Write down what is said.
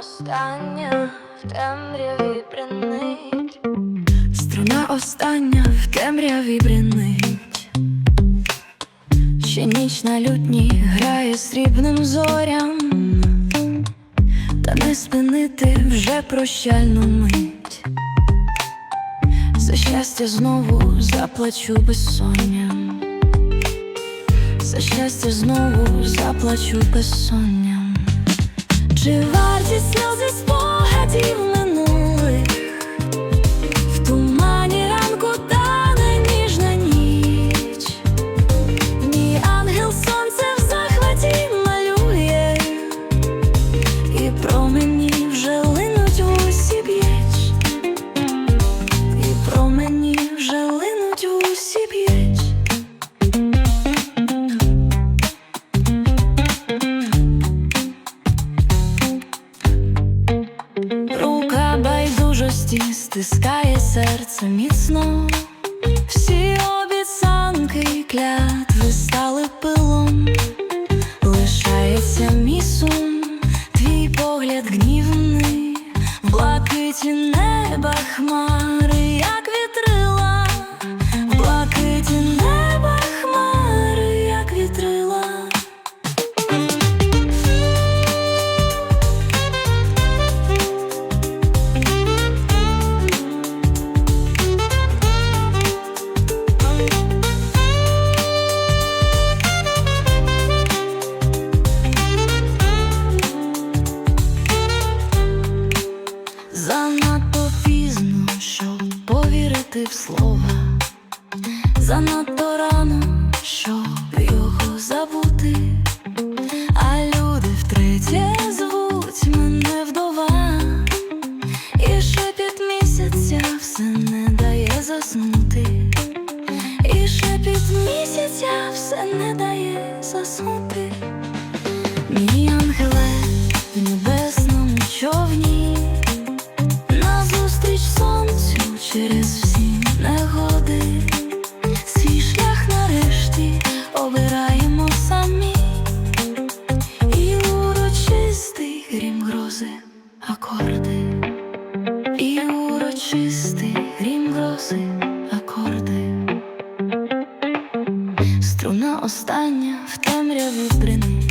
остання в темряві бренить. Струна остання в темряві бренить, ще ніч на лютні грає срібним зорям, та не спинити вже прощальну мить. За щастя знову заплачу безсонням, за щастя знову заплачу безсонням. Сльози спогадів стискає серце міцно, всі обіцянки і клятви стали пилом, лишається мій сум, твій погляд гнівний, в блакиті неба хмари, Занадто пізно, щоб повірити в слова, занадто рано, щоб його забути, а люди втретє звуть мене вдова, і шепіт місяця все не дає заснути, і шепіт місяця все не дає заснути. І урочистий грім грози акорди. Струна остання в темряві бренить.